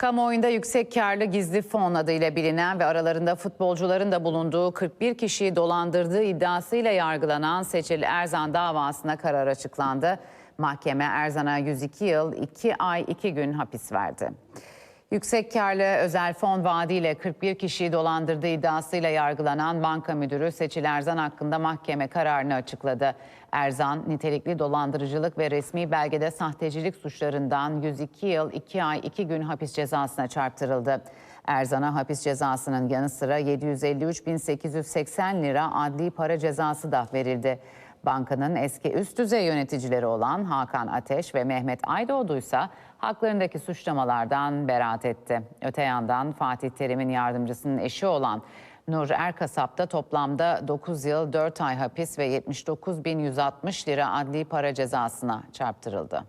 Kamuoyunda yüksek karlı gizli fon adıyla bilinen ve aralarında futbolcuların da bulunduğu 41 kişiyi dolandırdığı iddiasıyla yargılanan Seçil Erzan davasına karar açıklandı. Mahkeme Erzan'a 102 yıl 2 ay 2 gün hapis verdi. Yüksek karlı özel fon vaadiyle 41 kişiyi dolandırdığı iddiasıyla yargılanan banka müdürü Seçil Erzan hakkında mahkeme kararını açıkladı. Erzan, nitelikli dolandırıcılık ve resmi belgede sahtecilik suçlarından 102 yıl 2 ay 2 gün hapis cezasına çarptırıldı. Erzan'a hapis cezasının yanı sıra 753.880 lira adli para cezası da verildi. Bankanın eski üst düzey yöneticileri olan Hakan Ateş ve Mehmet Aydoğdu ise haklarındaki suçlamalardan beraat etti. Öte yandan Fatih Terim'in yardımcısının eşi olan Nur Erkasap da toplamda 9 yıl 4 ay hapis ve 79.160 lira adli para cezasına çarptırıldı.